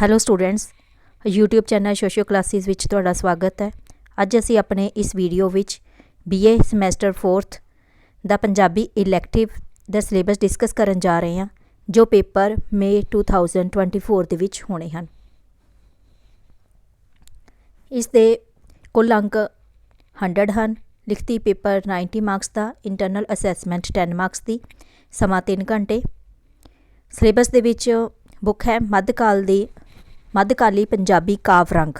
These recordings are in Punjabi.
Hello students YouTube channel Socio Classes ਵਿੱਚ ਤੁਹਾਡਾ ਸਵਾਗਤ ਹੈ। ਅੱਜ ਅਸੀਂ ਆਪਣੇ ਇਸ ਵੀਡੀਓ ਵਿੱਚ BA ਸਮੈਸਟਰ 4th ਦਾ ਪੰਜਾਬੀ ਇਲੈਕਟਿਵ ਦਾ ਸਿਲੇਬਸ ਡਿਸਕਸ ਕਰਨ ਜਾ ਰਹੇ ਹਾਂ, ਜੋ ਪੇਪਰ ਮਈ 2024 ਦੇ ਵਿੱਚ ਹੋਣੇ ਹਨ। ਇਸ ਦੇ ਕੁੱਲ ਅੰਕ 100 ਹਨ। ਲਿਖਤੀ ਪੇਪਰ 90 ਮਾਰਕਸ ਦਾ ਇੰਟਰਨਲ ਅਸੈਸਮੈਂਟ 10 ਮਾਰਕਸ ਦੀ, ਸਮਾਂ 3 ਘੰਟੇ। ਸਿਲੇਬਸ ਦੇ ਵਿੱਚ ਬੁੱਕ ਹੈ ਮੱਧਕਾਲ ਦੀ ਮੱਧਕਾਲੀ ਪੰਜਾਬੀ ਕਾਵ ਰੰਗ।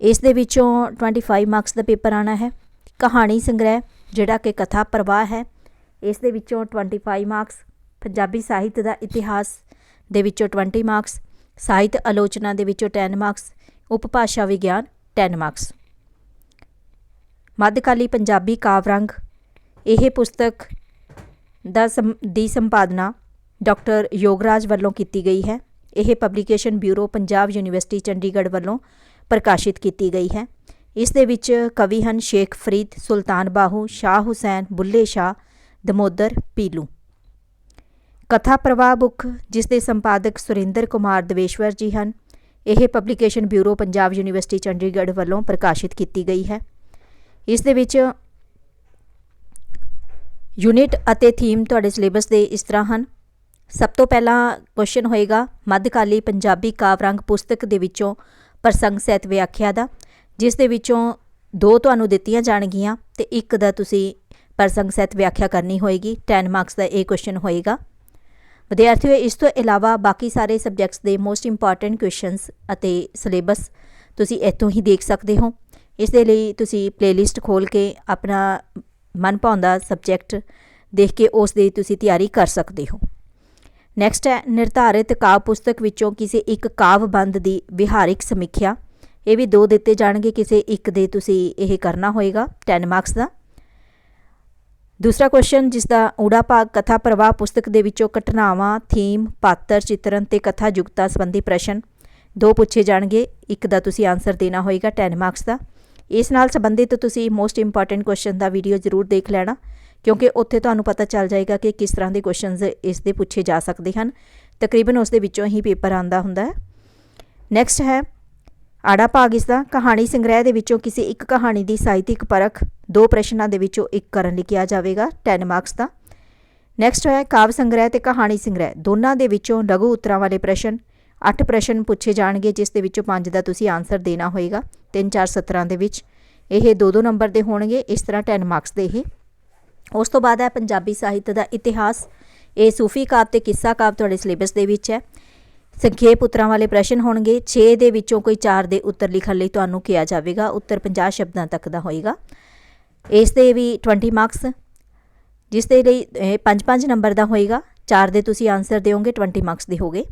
ਇਸ ਦੇ ਵਿੱਚੋਂ 25 ਮਾਰਕਸ ਦਾ ਪੇਪਰ ਆਣਾ ਹੈ। ਕਹਾਣੀ ਸੰਗ੍ਰਹਿ, ਜਿਹੜਾ ਕਿ ਕਥਾ ਪ੍ਰਵਾਹ ਹੈ। ਇਸ ਦੇ ਵਿੱਚੋਂ 25 ਮਾਰਕਸ ਪੰਜਾਬੀ ਸਾਹਿਤ ਦਾ ਇਤਿਹਾਸ ਦੇ ਵਿੱਚੋਂ 20 ਮਾਰਕਸ ਸਾਹਿਤ ਆਲੋਚਨਾ ਦੇ ਵਿੱਚੋਂ 10 ਮਾਰਕਸ ਉਪਭਾਸ਼ਾ ਵਿਗਿਆਨ 10 ਮਾਰਕਸ ਮੱਧਕਾਲੀ ਪੰਜਾਬੀ ਕਾਵ ਰੰਗ, ਇਹ ਪੁਸਤਕ ਦਾ ਸੰ- ਦੀ ਸੰਪਾਦਨਾ ਡਾਕਟਰ ਯੋਗਰਾਜ ਵੱਲੋਂ ਕੀਤੀ ਗਈ ਹੈ। ਇਹ publication bureau Punjab university Chandigarh ਵੱਲੋਂ ਪ੍ਰਕਾਸ਼ਿਤ ਕੀਤੀ ਗਈ ਹੈ। ਇਸ ਦੇ ਵਿੱਚ ਕਵੀ ਹਨ ਸ਼ੇਖ ਫਰੀਦ, ਸੁਲਤਾਨ ਬਾਹੂ, ਸ਼ਾਹ ਹੁਸੈਨ, ਬੁੱਲੇ ਸ਼ਾਹ, ਦਮੋਦਰ, ਪੀਲੂ। ਕਥਾ ਪ੍ਰਵਾਹ ਬੁੱਕ, ਜਿਸ ਦੇ ਸੰਪਾਦਕ ਸੁਰਿੰਦਰ ਕੁਮਾਰ ਦਵੇਸ਼ਵਰ ਜੀ ਹਨ, ਇਹ publication bureau Punjab university Chandigarh ਵੱਲੋਂ ਪ੍ਰਕਾਸ਼ਿਤ ਕੀਤੀ ਗਈ ਹੈ। ਇਸ ਦੇ ਵਿੱਚ ਯੂਨਿਟ ਅਤੇ ਥੀਮ ਤੁਹਾਡੇ ਸਿਲੇਬਸ ਦੇ ਇਸ ਤਰ੍ਹਾਂ ਹਨ। ਸਭ ਤੋਂ ਪਹਿਲਾਂ ਕੁਐਸਚਨ ਹੋਏਗਾ ਮੱਧਕਾਲੀ ਪੰਜਾਬੀ ਕਾਵਰੰਗ ਪੁਸਤਕ ਦੇ ਵਿੱਚੋਂ ਪ੍ਰਸੰਗ ਸਹਿਤ ਵਿਆਖਿਆ ਦਾ, ਜਿਸ ਦੇ ਵਿੱਚੋਂ ਦੋ ਤੁਹਾਨੂੰ ਦਿੱਤੀਆਂ ਜਾਣਗੀਆਂ ਤੇ ਇੱਕ ਦਾ ਤੁਸੀਂ ਪ੍ਰਸੰਗ ਸਹਿਤ ਵਿਆਖਿਆ ਕਰਨੀ ਹੋਏਗੀ। 10 ਮਾਰਕਸ ਦਾ ਇਹ ਕੁਐਸਚਨ ਹੋਏਗਾ। ਵਿਦਿਆਰਥੀਓ, ਇਸ ਤੋਂ ਇਲਾਵਾ ਬਾਕੀ ਸਾਰੇ ਸਬਜੈਕਟਸ ਦੇ ਮੋਸਟ ਇੰਪੋਰਟੈਂਟ ਕੁਐਸਚਨਸ ਅਤੇ ਸਿਲੇਬਸ ਤੁਸੀਂ ਇੱਥੋਂ ਹੀ ਦੇਖ ਸਕਦੇ ਹੋ। ਇਸ ਦੇ ਲਈ ਤੁਸੀਂ ਪਲੇਲਿਸਟ ਖੋਲ ਕੇ ਆਪਣਾ ਮਨਭਾਉਂਦਾ ਸਬਜੈਕਟ ਦੇਖ ਕੇ ਉਸ ਦੀ ਤੁਸੀਂ ਤਿਆਰੀ ਕਰ ਸਕਦੇ ਹੋ। ਨੈਕਸਟ ਹੈ, ਨਿਰਧਾਰਿਤ ਕਾਵ ਪੁਸਤਕ ਵਿੱਚੋਂ ਕਿਸੇ ਇੱਕ ਕਾਵ ਦੀ ਵਿਹਾਰਿਕ ਸਮੀਖਿਆ। ਇਹ ਵੀ ਦੋ ਦਿੱਤੇ ਜਾਣਗੇ, ਕਿਸੇ ਇੱਕ ਦੇ ਤੁਸੀਂ ਇਹ ਕਰਨਾ ਹੋਏਗਾ 10 ਮਾਰਕਸ ਦਾ। ਦੂਸਰਾ ਕੁਐਸਚਨ ਜਿਸ ਦਾ ਊੜਾ ਭਾਗ ਕਥਾ ਪ੍ਰਵਾਹ ਪੁਸਤਕ ਦੇ ਵਿੱਚੋਂ ਘਟਨਾਵਾਂ ਥੀਮ ਪਾਤਰ, ਚਿੱਤਰਨ ਤੇ ਕਥਾ ਯੁਗਤਾ ਸੰਬੰਧੀ ਪ੍ਰਸ਼ਨ ਦੋ ਪੁੱਛੇ ਜਾਣਗੇ। ਇੱਕ ਦਾ ਤੁਸੀਂ ਆਨਸਰ ਦੇਣਾ ਹੋਏਗਾ 10 ਮਾਰਕਸ ਦਾ। ਇਸ ਨਾਲ ਸੰਬੰਧਿਤ ਤੁਸੀਂ ਮੋਸਟ ਇੰਪੋਰਟੈਂਟ ਕੁਐਸਚਨ ਦਾ ਵੀਡੀਓ ਜ਼ਰੂਰ ਦੇਖ ਲੈਣਾ। ਕਿਉਂਕਿ ਉੱਥੇ ਤੁਹਾਨੂੰ ਪਤਾ ਚੱਲ ਜਾਏਗਾ ਕਿ ਕਿਸ ਤਰ੍ਹਾਂ ਦੇ ਕੁਐਸਚਨਸ ਇਸ ਦੇ ਪੁੱਛੇ ਜਾ ਸਕਦੇ ਹਨ। ਤਕਰੀਬਨ ਉਸ ਦੇ ਵਿੱਚੋਂ ਹੀ ਪੇਪਰ ਆਂਦਾ ਹੁੰਦਾ ਹੈ। ਨੈਕਸਟ ਹੈ, ਆੜਾ ਭਾਗ ਇਸ ਦਾ ਕਹਾਣੀ ਸੰਗ੍ਰਹਿ ਦੇ ਵਿੱਚੋਂ ਕਿਸੇ ਇੱਕ ਕਹਾਣੀ ਦੀ ਸਾਹਿਤਿਕ ਪਰਖ ਦੋ ਪ੍ਰਸ਼ਨਾਂ ਦੇ ਵਿੱਚੋਂ ਇੱਕ ਕਰਨ ਲਈ ਕਿਹਾ ਜਾਵੇਗਾ 10 ਮਾਰਕਸ ਦਾ। ਨੈਕਸਟ ਹੈ, ਕਾਵ ਸੰਗ੍ਰਹਿ ਤੇ ਕਹਾਣੀ ਸੰਗ੍ਰਹਿ, ਦੋਨਾਂ ਦੇ ਵਿੱਚੋਂ ਲਘੂ ਉੱਤਰਾਂ ਵਾਲੇ ਪ੍ਰਸ਼ਨ 8 ਪ੍ਰਸ਼ਨ ਪੁੱਛੇ ਜਾਣਗੇ, ਜਿਸ ਦੇ ਵਿੱਚੋਂ 5 ਦਾ ਤੁਸੀਂ ਆਨਸਰ ਦੇਣਾ ਹੋਏਗਾ 3-4 ਸਤਰਾਂ ਦੇ ਵਿੱਚ। ਇਹ ਦੋ ਦੋ ਨੰਬਰ ਦੇ ਹੋਣਗੇ, ਇਸ ਤਰ੍ਹਾਂ 10 ਮਾਰਕਸ ਦੇ ਇਹ। ਉਸ ਤੋਂ ਬਾਅਦ ਹੈ ਪੰਜਾਬੀ ਸਾਹਿਤ ਦਾ ਇਤਿਹਾਸ, ਇਹ ਸੂਫੀ ਕਾਵ ਤੇ ਕਿੱਸਾ ਕਾਵ ਤੁਹਾਡੇ ਸਿਲੇਬਸ ਦੇ ਵਿੱਚ ਹੈ। ਸੰਖੇਪ ਉੱਤਰਾਂ ਵਾਲੇ ਪ੍ਰਸ਼ਨ ਹੋਣਗੇ 6 ਦੇ ਵਿੱਚੋਂ ਕੋਈ 4 ਦੇ ਉੱਤਰ ਲਿਖਣ ਲਈ ਤੁਹਾਨੂੰ ਕਿਹਾ ਜਾਵੇਗਾ, ਉੱਤਰ 50 ਸ਼ਬਦਾਂ ਤੱਕ ਦਾ ਹੋਏਗਾ। ਇਸ ਦੇ ਵੀ 20 ਮਾਰਕਸ ਜਿਸ ਦੇ ਲਈ 5-5 ਨੰਬਰ ਦਾ ਹੋਏਗਾ 4 ਦੇ ਤੁਸੀਂ ਆਨਸਰ ਦਿਓਗੇ 20 ਮਾਰਕਸ ਦੇ ਹੋਗੇ।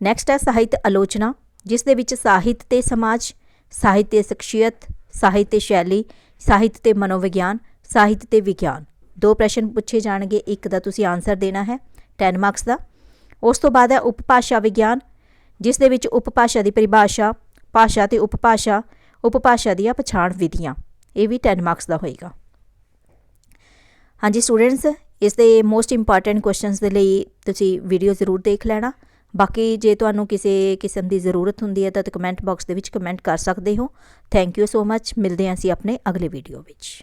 ਨੈਕਸਟ ਹੈ ਸਾਹਿਤ ਆਲੋਚਨਾ, ਜਿਸ ਦੇ ਵਿੱਚ ਸਾਹਿਤ ਤੇ ਸਮਾਜ, ਸਾਹਿਤ ਤੇ ਸ਼ਖਸੀਅਤ, ਸਾਹਿਤ ਤੇ ਸ਼ੈਲੀ, ਸਾਹਿਤ ਤੇ ਮਨੋਵਿਗਿਆਨ, ਸਾਹਿਤ ਤੇ ਵਿਗਿਆਨ। ਦੋ ਪ੍ਰਸ਼ਨ ਪੁੱਛੇ ਜਾਣਗੇ, ਇੱਕ ਦਾ ਤੁਸੀਂ ਆਨਸਰ ਦੇਣਾ ਹੈ 10 ਮਾਰਕਸ ਦਾ। ਉਸ ਤੋਂ ਬਾਅਦ ਹੈ ਉਪਭਾਸ਼ਾ ਵਿਗਿਆਨ, ਜਿਸ ਦੇ ਵਿੱਚ ਉਪਭਾਸ਼ਾ ਦੀ ਪਰਿਭਾਸ਼ਾ, ਭਾਸ਼ਾ ਤੇ ਉਪਭਾਸ਼ਾ ਉਪਭਾਸ਼ਾ ਦੀਆਂ ਪਛਾਣ ਵਿਧੀਆਂ, ਇਹ ਵੀ 10 ਮਾਰਕਸ ਦਾ ਹੋਏਗਾ। ਹਾਂਜੀ ਸਟੂਡੈਂਟਸ ਇਸ ਦੇ ਮੋਸਟ ਇੰਪੋਰਟੈਂਟ ਕੁਐਸਚਨਸ ਦੇ ਲਈ ਤੁਸੀਂ ਵੀਡੀਓ ਜ਼ਰੂਰ ਦੇਖ ਲੈਣਾ। ਬਾਕੀ ਜੇ ਤੁਹਾਨੂੰ ਕਿਸੇ ਕਿਸਮ ਦੀ ਜ਼ਰੂਰਤ ਹੁੰਦੀ ਹੈ ਤਾਂ ਕਮੈਂਟ ਬਾਕਸ ਦੇ ਵਿੱਚ ਕਮੈਂਟ ਕਰ ਸਕਦੇ ਹੋ। ਥੈਂਕ ਯੂ ਸੋ ਮੱਚ ਮਿਲਦੇ ਹਾਂ ਅਸੀਂ ਆਪਣੇ ਅਗਲੇ ਵੀਡੀਓ ਵਿੱਚ।